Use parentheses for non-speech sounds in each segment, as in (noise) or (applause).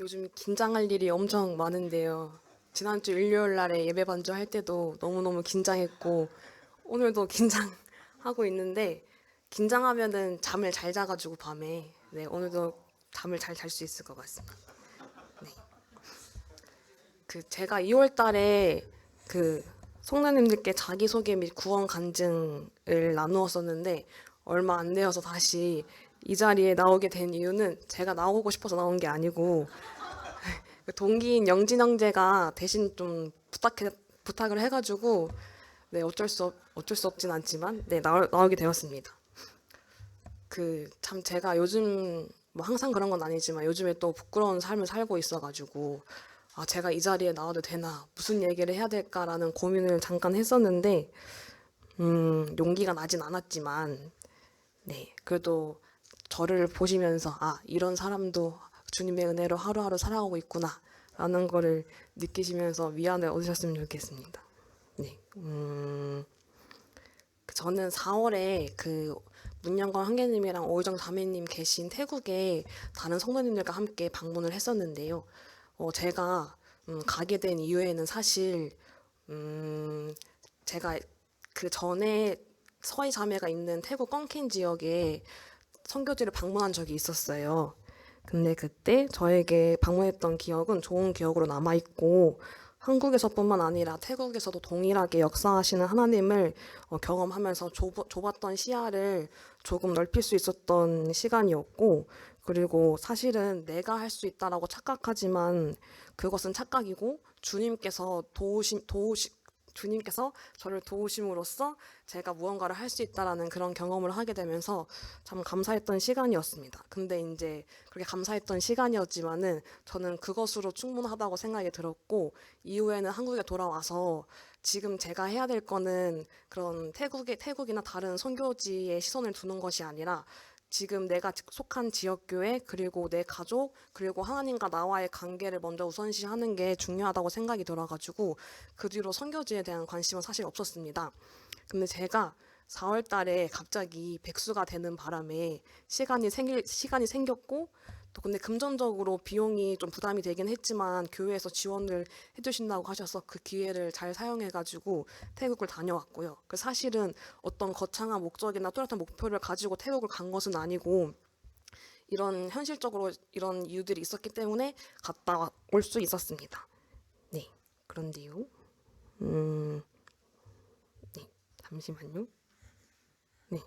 요즘 긴장할 일이 엄청 많은데요. 지난주 일요일 날에 예배 반주 할 때도 너무너무 긴장했고 오늘도 긴장하고 있는데 긴장하면은 잠을 잘 자가지고 밤에 네 오늘도 잠을 잘 잘 수 있을 것 같습니다. 네. 그 제가 2월 달에 그 성도님들께 자기소개 및 구원 간증을 나누었었는데 얼마 안 되어서 다시 이 자리에 나오게 된 이유는 제가 나오고 싶어서 나온 게 아니고 그 (laughs) 동기인 영진 형제가 대신 좀 부탁해 부탁을 해가지고 네 어쩔 수 없, 어쩔 수 없진 않지만 네 나오, 나오게 되었습니다. 그 참 제가 요즘 뭐 항상 그런 건 아니지만 요즘에 또 부끄러운 삶을 살고 있어가지고 아 제가 이 자리에 나와도 되나 무슨 얘기를 해야 될까라는 고민을 잠깐 했었는데 음 용기가 나진 않았지만 네 그래도 저를 보시면서 아 이런 사람도 주님의 은혜로 하루하루 살아가고 있구나 라는 거를 느끼시면서 위안을 얻으셨으면 좋겠습니다. 네, 음, 그 저는 4월에 그 문영건 한계님이랑 오유정 자매님 계신 태국에 다른 성도님들과 함께 방문을 했었는데요. 어, 제가 음, 가게 된 이유에는 사실 음, 제가 그 전에 서희 자매가 있는 태국 껑켄 지역에 선교지를 방문한 적이 있었어요. 근데 그때 저에게 방문했던 기억은 좋은 기억으로 남아 있고 한국에서뿐만 아니라 태국에서도 동일하게 역사하시는 하나님을 어, 경험하면서 좁, 좁았던 시야를 조금 넓힐 수 있었던 시간이었고 그리고 사실은 내가 할 수 있다라고 착각하지만 그것은 착각이고 주님께서 도우심 도우시 주님께서 저를 도우심으로써 제가 무언가를 할 수 있다라는 그런 경험을 하게 되면서 참 감사했던 시간이었습니다. 근데 이제 그렇게 감사했던 시간이었지만은 저는 그것으로 충분하다고 생각이 들었고 이후에는 한국에 돌아와서 지금 제가 해야 될 거는 그런 태국의 태국이나 다른 선교지에 시선을 두는 것이 아니라 지금 내가 속한 지역교회 그리고 내 가족 그리고 하나님과 나와의 관계를 먼저 우선시하는 게 중요하다고 생각이 들어가지고 그 뒤로 선교지에 대한 관심은 사실 없었습니다. 근데 제가 4월 달에 갑자기 백수가 되는 바람에 시간이 생길 시간이 생겼고 또 근데 금전적으로 비용이 좀 부담이 되긴 했지만 교회에서 지원을 해주신다고 하셔서 그 기회를 잘 사용해가지고 태국을 다녀왔고요. 그 사실은 어떤 거창한 목적이나 뚜렷한 목표를 가지고 태국을 간 것은 아니고 이런 현실적으로 이런 이유들이 있었기 때문에 갔다 올 수 있었습니다. 네, 그런데요. 음, 네, 잠시만요. 네,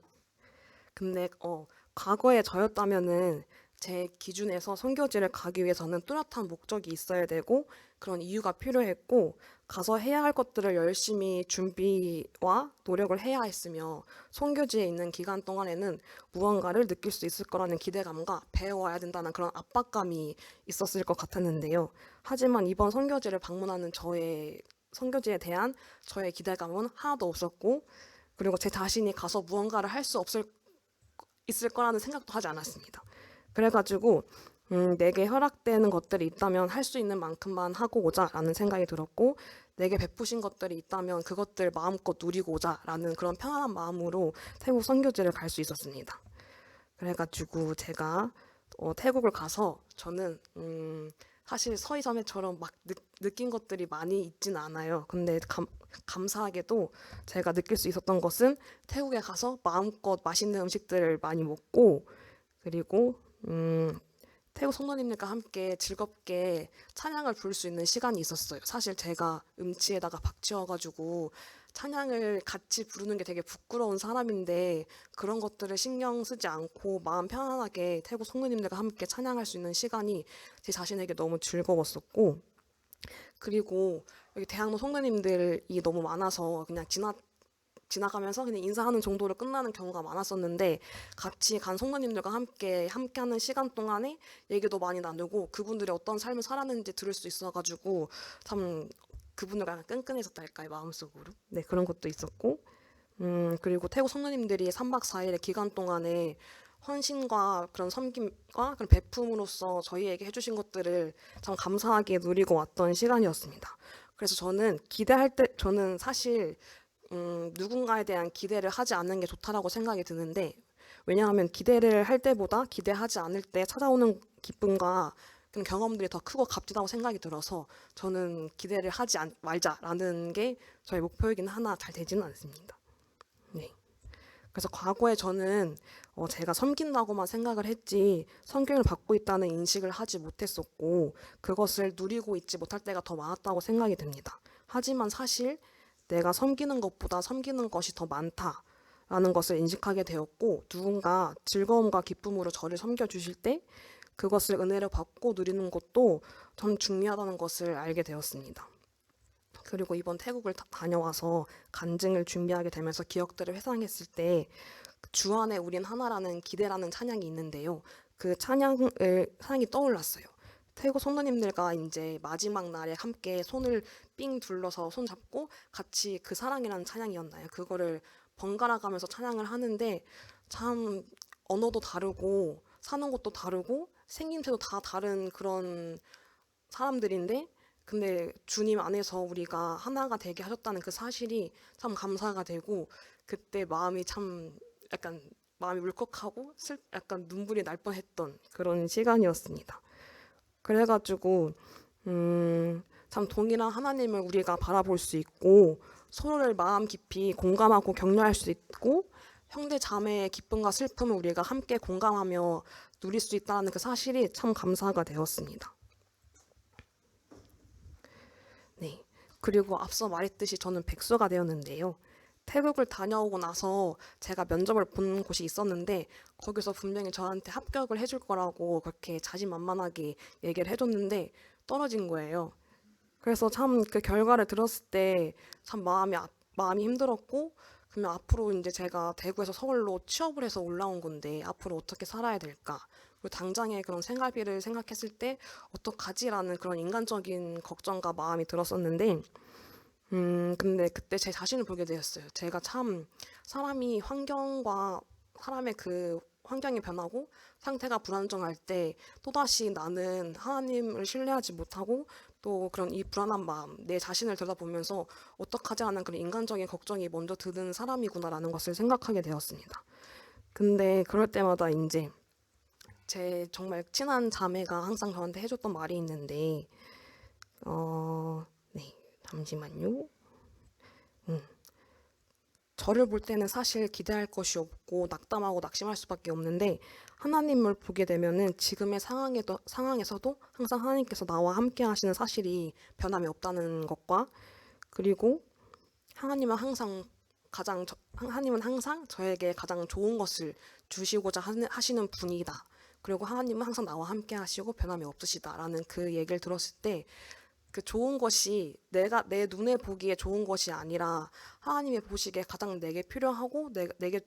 근데 어 과거에 저였다면은 제 기준에서 선교지를 가기 위해서는 뚜렷한 목적이 있어야 되고 그런 이유가 필요했고 가서 해야 할 것들을 열심히 준비와 노력을 해야 했으며 선교지에 있는 기간 동안에는 무언가를 느낄 수 있을 거라는 기대감과 배워야 된다는 그런 압박감이 있었을 것 같았는데요. 하지만 이번 선교지를 방문하는 저의 선교지에 대한 저의 기대감은 하나도 없었고 그리고 제 자신이 가서 무언가를 할 수 없을 있을 거라는 생각도 하지 않았습니다. 그래가지고 음, 내게 허락되는 것들이 있다면 할 수 있는 만큼만 하고 오자라는 생각이 들었고 내게 베푸신 것들이 있다면 그것들 마음껏 누리고 오자라는 그런 편안한 마음으로 태국 선교지를 갈 수 있었습니다. 그래가지고 제가 어, 태국을 가서 저는 음, 사실 서희자매처럼 막 느, 느낀 것들이 많이 있진 않아요. 근데 감, 감사하게도 제가 느낄 수 있었던 것은 태국에 가서 마음껏 맛있는 음식들을 많이 먹고 그리고 음, 태국 성도님들과 함께 즐겁게 찬양을 부를 수 있는 시간이 있었어요. 사실 제가 음치에다가 박치워가지고 찬양을 같이 부르는 게 되게 부끄러운 사람인데 그런 것들을 신경 쓰지 않고 마음 편안하게 태국 성도님들과 함께 찬양할 수 있는 시간이 제 자신에게 너무 즐거웠었고 그리고 여기 대학로 성도님들이 너무 많아서 그냥 지나 지나가면서 그냥 인사하는 정도로 끝나는 경우가 많았었는데 같이 간 성도님들과 함께 함께하는 시간 동안에 얘기도 많이 나누고 그분들이 어떤 삶을 살았는지 들을 수 있어가지고 참 그분들과 끈끈해졌달까요 마음속으로 네 그런 것도 있었고 음 그리고 태국 성도님들이 3박 4일의 기간 동안에 헌신과 그런 섬김과 그런 베품으로써 저희에게 해주신 것들을 참 감사하게 누리고 왔던 시간이었습니다. 그래서 저는 기대할 때 저는 사실 음, 누군가에 대한 기대를 하지 않는 게 좋다라고 생각이 드는데 왜냐하면 기대를 할 때보다 기대하지 않을 때 찾아오는 기쁨과 그런 경험들이 더 크고 값지다고 생각이 들어서 저는 기대를 하지 않- 말자라는 게 저의 목표이긴 하나 잘 되지는 않습니다. 네. 그래서 과거에 저는 어, 제가 섬긴다고만 생각을 했지 성경을 받고 있다는 인식을 하지 못했었고 그것을 누리고 있지 못할 때가 더 많았다고 생각이 듭니다. 하지만 사실 내가 섬기는 것보다 섬기는 것이 더 많다 라는 것을 인식하게 되었고 누군가 즐거움과 기쁨으로 저를 섬겨 주실 때 그것을 은혜를 받고 누리는 것도 참 중요하다는 것을 알게 되었습니다. 그리고 이번 태국을 다- 다녀와서 간증을 준비하게 되면서 기억들을 회상했을 때 주 안에 우린 하나라는 기대라는 찬양이 있는데요. 그 찬양을 찬양이 떠올랐어요. 태국 성도님들과 이제 마지막 날에 함께 손을 삥 둘러서 손 잡고 같이 그 사랑이라는 찬양이었나요? 그거를 번갈아 가면서 찬양을 하는데 참 언어도 다르고 사는 곳도 다르고 생김새도 다 다른 그런 사람들인데 근데 주님 안에서 우리가 하나가 되게 하셨다는 그 사실이 참 감사가 되고 그때 마음이 참 약간 마음이 울컥하고 슬 약간 눈물이 날 뻔했던 그런 시간이었습니다. 그래가지고 음, 참 동일한 하나님을 우리가 바라볼 수 있고 서로를 마음 깊이 공감하고 격려할 수 있고 형제 자매의 기쁨과 슬픔을 우리가 함께 공감하며 누릴 수 있다는 그 사실이 참 감사가 되었습니다. 네. 그리고 앞서 말했듯이 저는 백수가 되었는데요. 태국을 다녀오고 나서 제가 면접을 본 곳이 있었는데 거기서 분명히 저한테 합격을 해줄 거라고 그렇게 자신만만하게 얘기를 해줬는데 떨어진 거예요. 그래서 참 그 결과를 들었을 때 참 마음이 아- 마음이 힘들었고 그러면 앞으로 이제 제가 대구에서 서울로 취업을 해서 올라온 건데 앞으로 어떻게 살아야 될까? 그리고 당장의 그런 생활비를 생각했을 때 어떡하지라는 그런 인간적인 걱정과 마음이 들었었는데 음, 근데 그때 제 자신을 보게 되었어요. 제가 참 사람이 환경과 사람의 그 환경이 변하고 상태가 불안정할 때 또다시 나는 하나님을 신뢰하지 못하고 또 그런 이 불안한 마음, 내 자신을 들여다보면서 어떡하지 하는 그런 인간적인 걱정이 먼저 드는 사람이구나라는 것을 생각하게 되었습니다. 근데 그럴 때마다 이제 제 정말 친한 자매가 항상 저한테 해줬던 말이 있는데, 어, 네, 잠시만요. 음. 저를 볼 때는 사실 기대할 것이 없고 낙담하고 낙심할 수밖에 없는데 하나님을 보게 되면은 지금의 상황에도 상황에서도 항상 하나님께서 나와 함께 하시는 사실이 변함이 없다는 것과 그리고 하나님은 항상 가장 저- 하나님은 항상 저에게 가장 좋은 것을 주시고자 하시는 분이다. 그리고 하나님은 항상 나와 함께 하시고 변함이 없으시다라는 그 얘기를 들었을 때 그 좋은 것이 내가 내 눈에 보기에 좋은 것이 아니라 하나님의 보시기에 가장 내게 필요하고 내, 내게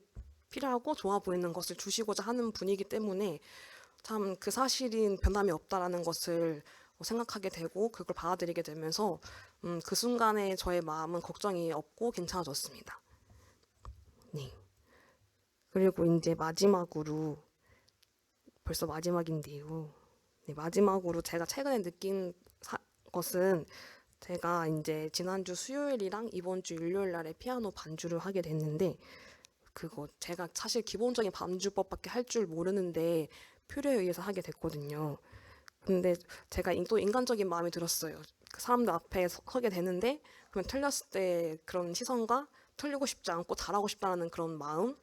필요하고 좋아 보이는 것을 주시고자 하는 분이기 때문에 참 그 사실인 변함이 없다라는 것을 생각하게 되고 그걸 받아들이게 되면서 음, 그 순간에 저의 마음은 걱정이 없고 괜찮아졌습니다. 네. 그리고 이제 마지막으로 벌써 마지막인데요. 네, 마지막으로 제가 최근에 느낀 사- 것은 제가 이제 지난주 수요일이랑 이번 주 일요일 날에 피아노 반주를 하게 됐는데 그거 제가 사실 기본적인 반주법밖에 할 줄 모르는데 표류에 의해서 하게 됐거든요. 근데 제가 인- 또 인간적인 마음이 들었어요. 그 사람들 앞에 서, 서게 되는데 그러면 틀렸을 때 그런 시선과 틀리고 싶지 않고 잘하고 싶다는 그런 마음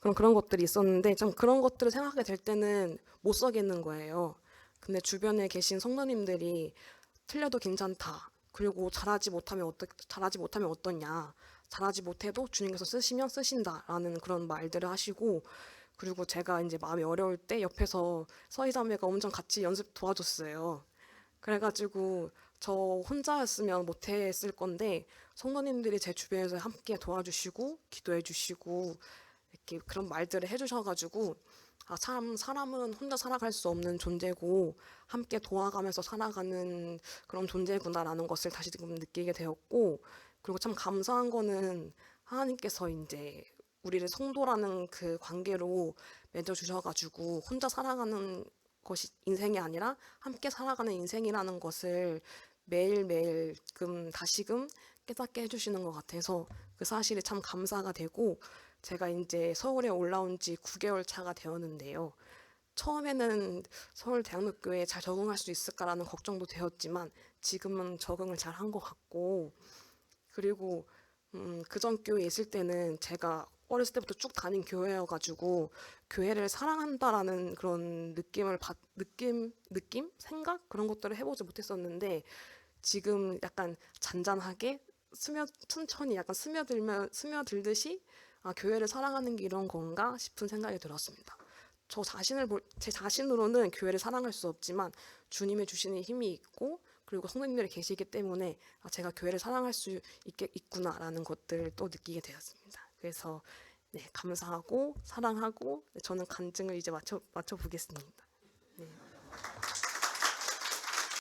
그런 그런 것들이 있었는데 좀 그런 것들을 생각하게 될 때는 못 서겠는 거예요. 근데 주변에 계신 성도님들이 틀려도 괜찮다. 그리고 잘하지 못하면 어떠 잘하지 못하면 어떠냐. 잘하지 못해도 주님께서 쓰시면 쓰신다라는 그런 말들을 하시고 그리고 제가 이제 마음이 어려울 때 옆에서 서희 자매가 엄청 같이 연습 도와줬어요. 그래가지고 저 혼자였으면 못했을 건데 성도님들이 제 주변에서 함께 도와주시고 기도해주시고 이렇게 그런 말들을 해주셔가지고 아 참 사람은 혼자 살아갈 수 없는 존재고 함께 도와가면서 살아가는 그런 존재구나라는 것을 다시 지금 느끼게 되었고 그리고 참 감사한 거는 하나님께서 이제 우리를 성도라는 그 관계로 맺어 주셔가지고 혼자 살아가는 것이 인생이 아니라 함께 살아가는 인생이라는 것을 매일매일 금 다시금 깨닫게 해주시는 것 같아서 그 사실이 참 감사가 되고 제가 이제 서울에 올라온 지 9개월 차가 되었는데요. 처음에는 서울 대학로교회에 잘 적응할 수 있을까라는 걱정도 되었지만 지금은 적응을 잘 한 것 같고 그리고 음, 그전 교회에 있을 때는 제가 어렸을 때부터 쭉 다닌 교회여가지고 교회를 사랑한다라는 그런 느낌을 받, 느낌, 느낌, 생각 그런 것들을 해보지 못했었는데 지금 약간 잔잔하게 스며 천천히 약간 스며들면 스며들듯이 아, 교회를 사랑하는 게 이런 건가 싶은 생각이 들었습니다. 저 자신을 볼, 제 자신으로는 교회를 사랑할 수 없지만 주님의 주시는 힘이 있고 그리고 성도님들이 계시기 때문에 아, 제가 교회를 사랑할 수 있게 있구나라는 것들을 또 느끼게 되었습니다. 그래서 네, 감사하고 사랑하고 네, 저는 간증을 이제 맞춰 맞춰 보겠습니다. 네.